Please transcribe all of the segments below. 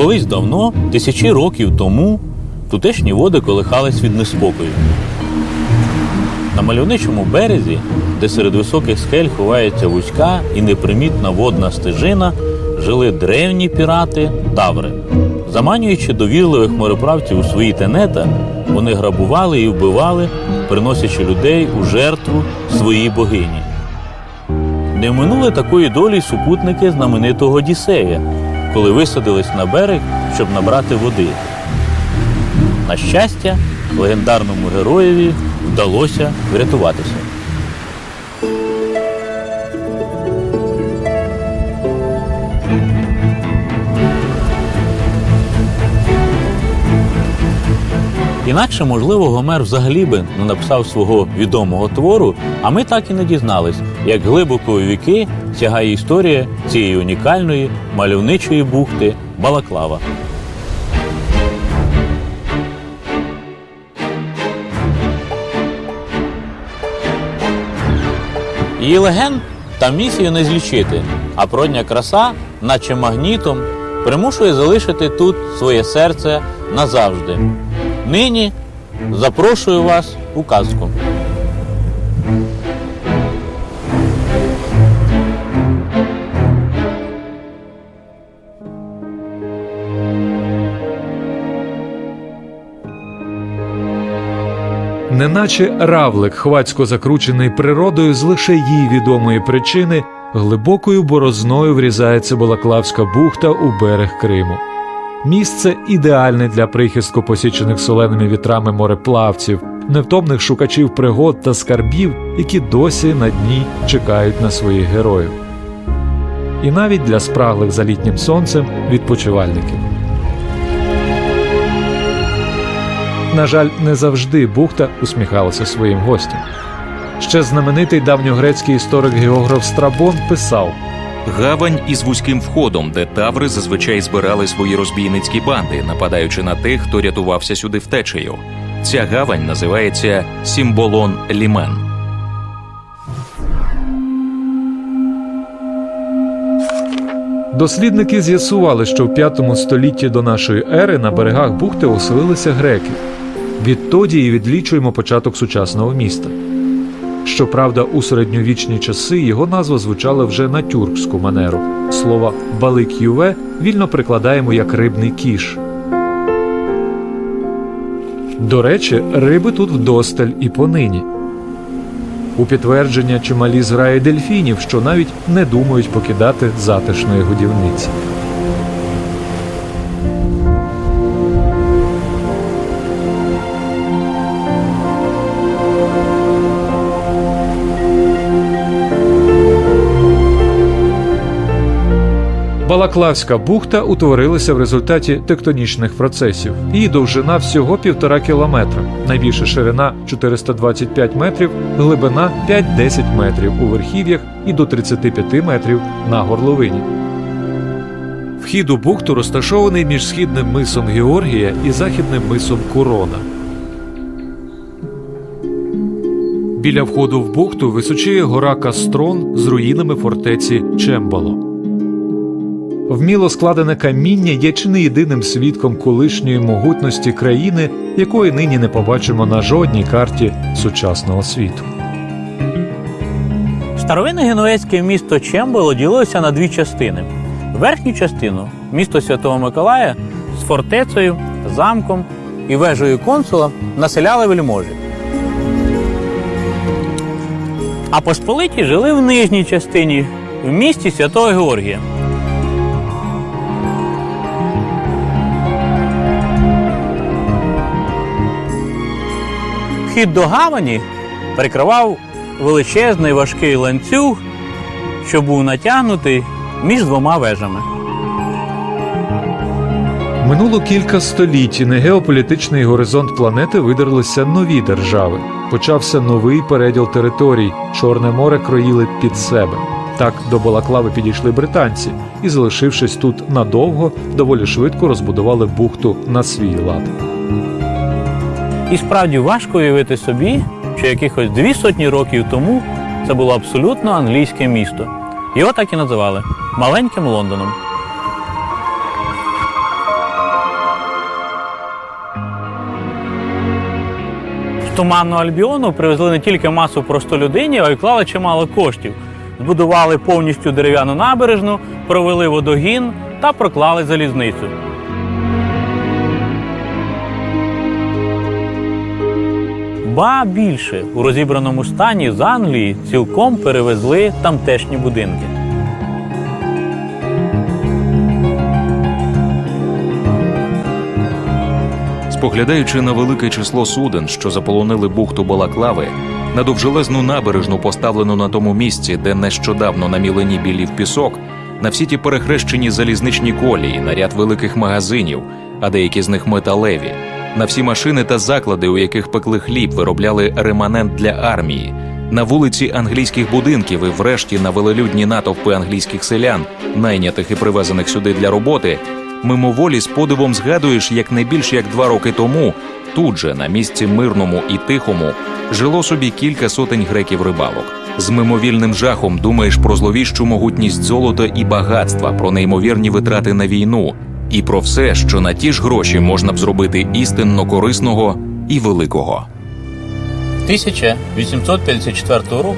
Колись давно, тисячі років тому, тутешні води колихались від неспокою. На мальовничому березі, де серед високих скель ховається вузька і непримітна водна стежина, жили древні пірати таври. Заманюючи довірливих мореправців у свої тенета, вони грабували і вбивали, приносячи людей у жертву своїй богині. Не минули такої долі супутники знаменитого Одіссея, коли висадились на берег, щоб набрати води. На щастя, легендарному героєві вдалося врятуватися. Інакше, можливо, Гомер взагалі би не написав свого відомого твору, а ми так і не дізнались, як глибоко у віки сягає історія цієї унікальної мальовничої бухти Балаклава. Її легенд та місію не злічити, а продня краса, наче магнітом, примушує залишити тут своє серце назавжди. Нині запрошую вас у казку. Неначе равлик, хвацько закручений природою з лише їй відомої причини, глибокою борозною врізається Балаклавська бухта у берег Криму. Місце ідеальне для прихистку посічених соленими вітрами мореплавців, невтомних шукачів пригод та скарбів, які досі на дні чекають на своїх героїв. І навіть для спраглих за літнім сонцем відпочивальників. На жаль, не завжди бухта усміхалася своїм гостям. Ще знаменитий давньогрецький історик географ Страбон писав: Гавань із вузьким входом, де таври зазвичай збирали свої розбійницькі банди, нападаючи на тих, хто рятувався сюди втечею. Ця гавань називається Сімболон Лімен. дослідники з'ясували, що в 5 столітті до нашої ери на берегах бухти оселилися греки. Відтоді і відлічуємо початок сучасного міста. Щоправда, у середньовічні часи його назва звучала вже на тюркську манеру. Слово балик юве вільно прикладаємо як рибний кіш. До речі, риби тут вдосталь і понині. У підтвердження чималі зграї дельфінів, що навіть не думають покидати затишної годівниці. Балаклавська бухта утворилася в результаті тектонічних процесів. Її довжина всього півтора кілометра, найбільша ширина 425 метрів, глибина 5-10 метрів у верхів'ях і до 35 метрів на горловині. Вхід у бухту розташований між східним мисом Георгія і західним мисом Курона. Біля входу в бухту височіє гора Кастрон з руїнами фортеці Чембало. Вміло складене каміння є чи не єдиним свідком колишньої могутності країни, якої нині не побачимо на жодній карті сучасного світу. Старовинне генуезьке місто Чембело ділилося на дві частини. Верхню частину місто Святого Миколая з фортецею, замком і вежею консула населяли вельможі. А посполиті жили в нижній частині, в місті Святого Георгія. Вхід до гавані прикривав величезний важкий ланцюг, що був натягнутий між двома вежами. Минуло кілька століть, і на геополітичний горизонт планети видерлися нові держави. Почався новий переділ територій. Чорне море кроїли під себе. Так до Балаклави підійшли британці і, залишившись тут надовго, доволі швидко розбудували бухту на свій лад. І справді важко уявити собі, що якихось дві сотні років тому це було абсолютно англійське місто. Його так і називали маленьким Лондоном. З туманного Альбіону привезли не тільки масу простолюдинів, а й клали чимало коштів. Збудували повністю дерев'яну набережну, провели водогін та проклали залізницю. Ба більше у розібраному стані з Англії цілком перевезли тамтешні будинки. Споглядаючи на велике число суден, що заполонили бухту Балаклави, на довжелезну набережну, поставлену на тому місці, де нещодавно на мілені білів пісок, на всі ті перехрещені залізничні колії, на ряд великих магазинів, а деякі з них металеві, на всі машини та заклади, у яких пекли хліб, виробляли реманент для армії, на вулиці англійських будинків і врешті на велелюдні натовпи англійських селян, найнятих і привезених сюди для роботи, мимоволі з подивом згадуєш, як не більш як два роки тому, тут же, на місці мирному і тихому, жило собі кілька сотень греків рибалок. З мимовільним жахом думаєш про зловіщу могутність золота і багатства, про неймовірні витрати на війну і про все, що на ті ж гроші можна б зробити істинно корисного і великого. 1854 року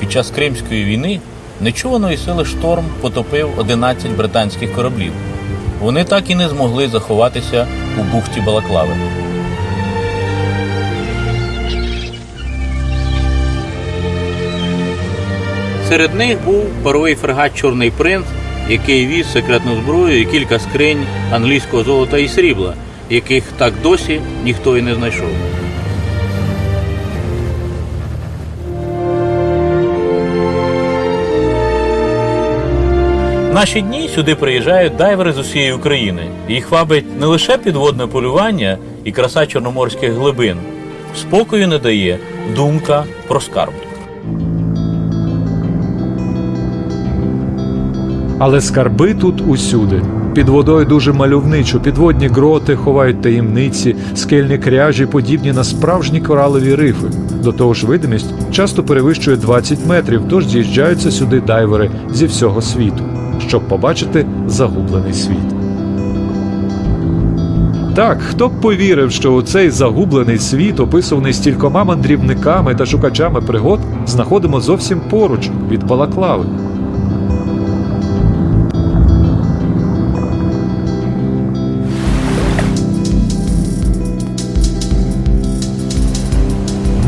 під час Кримської війни нечуваної сили шторм потопив 11 британських кораблів. Вони так і не змогли заховатися у бухті Балаклави. Серед них був паровий фрегат Чорний принц, який віз секретну зброю і кілька скринь англійського золота і срібла, яких так досі ніхто і не знайшов. В наші дні сюди приїжджають дайвери з усієї України. Їх вабить не лише підводне полювання і краса чорноморських глибин. Спокою не дає думка про скарб. Але скарби тут усюди. Під водою дуже мальовничо, підводні гроти ховають таємниці, скельні кряжі подібні на справжні коралові рифи. До того ж, видимість часто перевищує 20 метрів, тож з'їжджаються сюди дайвери зі всього світу, щоб побачити загублений світ. Так, хто б повірив, що у цей загублений світ, описаний стількома мандрівниками та шукачами пригод, знаходимо зовсім поруч від Балаклави.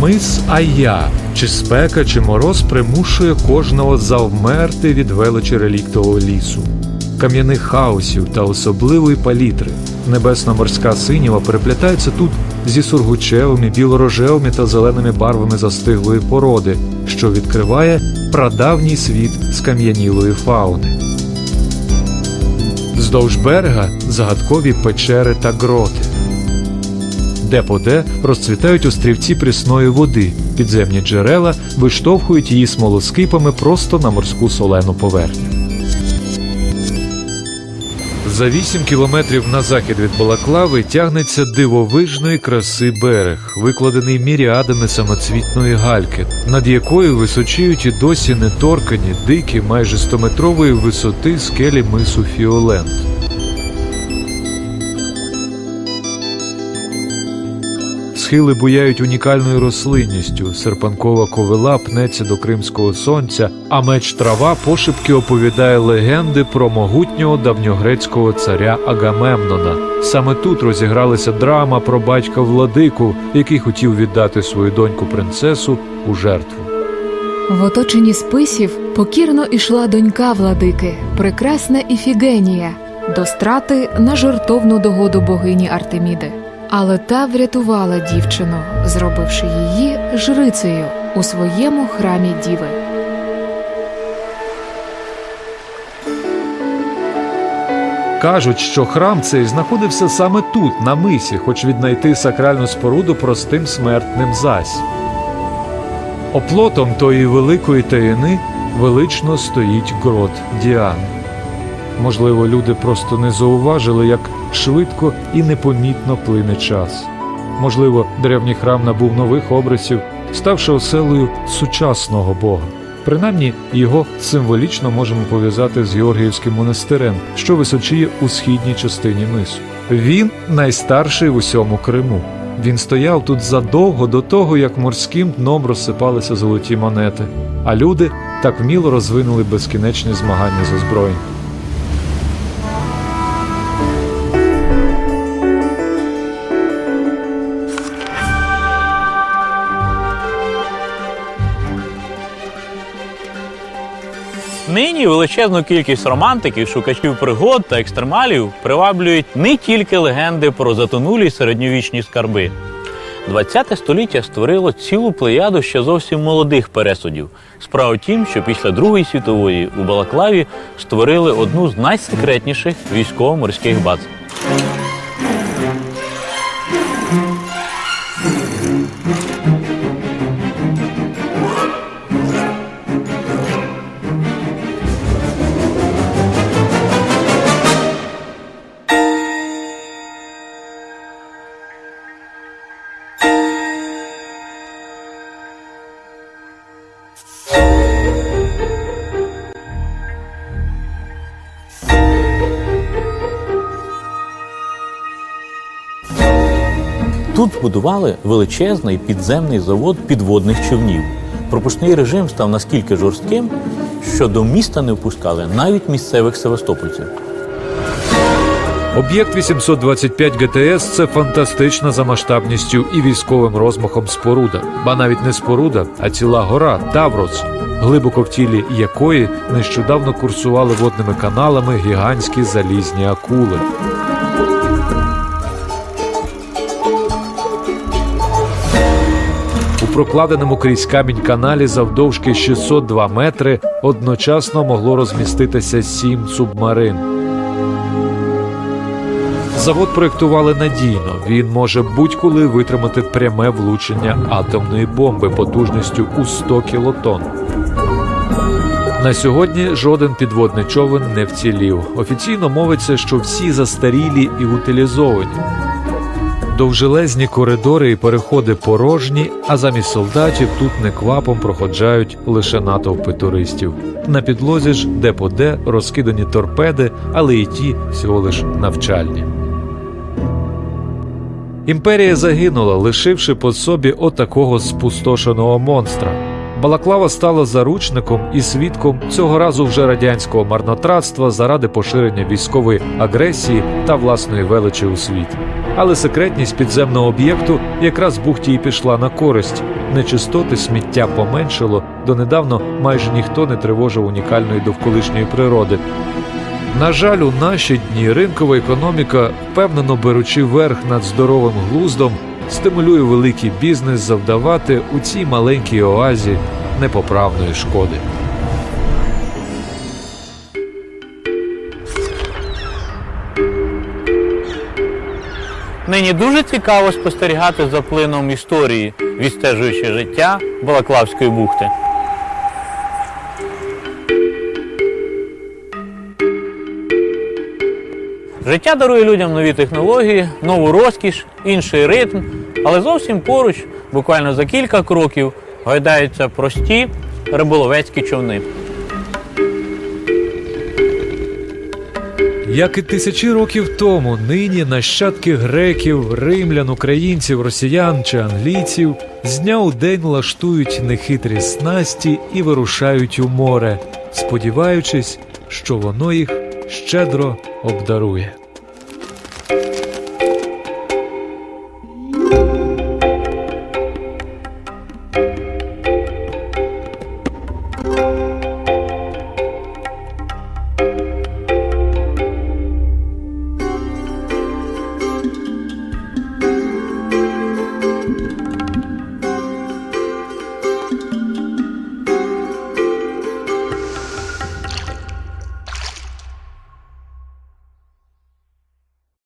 Мис Ая, чи спека, чи мороз примушує кожного завмерти від величі реліктового лісу, кам'яних хаосів та особливої палітри. Небесна морська синіва переплітається тут зі сургучевими, білорожевими та зеленими барвами застиглої породи, що відкриває прадавній світ скам'янілої фауни. Вздовж берега загадкові печери та гроти. Де-по-де розцвітають острівці прісної води, підземні джерела виштовхують її смолоскипами просто на морську солену поверхню. За 8 кілометрів на захід від Балаклави тягнеться дивовижної краси берег, викладений міріадами самоцвітної гальки, над якою височіють і досі неторкані, дикі, майже 100-метрової висоти скелі мису Фіолент. Схили буяють унікальною рослинністю, серпанкова ковила пнеться до кримського сонця, а меч трава пошепки оповідає легенди про могутнього давньогрецького царя Агамемнона. Саме тут розігралася драма про батька владику, який хотів віддати свою доньку принцесу у жертву. В оточенні списів покірно ішла донька владики, прекрасна Іфігенія, до страти на жертовну догоду богині Артеміди. Але та врятувала дівчину, зробивши її жрицею у своєму храмі діви. Кажуть, що храм цей знаходився саме тут, на мисі, хоч віднайти сакральну споруду простим смертним зась. Оплотом тої великої таїни велично стоїть грот Діани. Можливо, люди просто не зауважили, як швидко і непомітно плине час. Можливо, древній храм набув нових образів, ставши оселею сучасного Бога. Принаймні, його символічно можемо пов'язати з Георгіївським монастирем, що височіє у східній частині мису. Він найстарший в усьому Криму. Він стояв тут задовго до того, як морським дном розсипалися золоті монети, а люди так вміло розвинули безкінечні змагання з озброєнь. Нині величезну кількість романтиків, шукачів пригод та екстремалів приваблюють не тільки легенди про затонулі середньовічні скарби. ХХ століття створило цілу плеяду ще зовсім молодих пересудів. Справа тім, що після Другої світової у Балаклаві створили одну з найсекретніших військово-морських баз. Тут збудували величезний підземний завод підводних човнів. Пропускний режим став наскільки жорстким, що до міста не впускали навіть місцевих севастопольців. Об'єкт 825 ГТС це фантастична за масштабністю і військовим розмахом споруда, ба навіть не споруда, а ціла гора Таврос, глибоко в тілі якої нещодавно курсували водними каналами гігантські залізні акули. Прокладеному крізь камінь каналі завдовжки 602 метри одночасно могло розміститися сім субмарин. Завод проєктували надійно. Він може будь-коли витримати пряме влучення атомної бомби потужністю у 100 кілотон. На сьогодні жоден підводний човен не вцілів. Офіційно мовиться, що всі застарілі і утилізовані. Довжелезні коридори і переходи порожні, а замість солдатів тут неквапом проходжають лише натовпи туристів. На підлозі ж де-по-де розкидані торпеди, але і ті всього лиш навчальні. Імперія загинула, лишивши по собі отакого спустошеного монстра. Балаклава стала заручником і свідком цього разу вже радянського марнотратства заради поширення військової агресії та власної величі у світі. Але секретність підземного об'єкту якраз бухті і пішла на користь. Нечистоти сміття поменшило, донедавно майже ніхто не тривожив унікальної довколишньої природи. На жаль, у наші дні ринкова економіка, впевнено беручи верх над здоровим глуздом, стимулює великий бізнес завдавати у цій маленькій оазі непоправної шкоди. Нині дуже цікаво спостерігати за плином історії, відстежуючи життя Балаклавської бухти. Життя дарує людям нові технології, нову розкіш, інший ритм, але зовсім поруч, буквально за кілька кроків, гойдаються прості риболовецькі човни. Як і тисячі років тому, нині нащадки греків, римлян, українців, росіян чи англійців з дня у день лаштують нехитрі снасті і вирушають у море, сподіваючись, що воно їх щедро обдарує.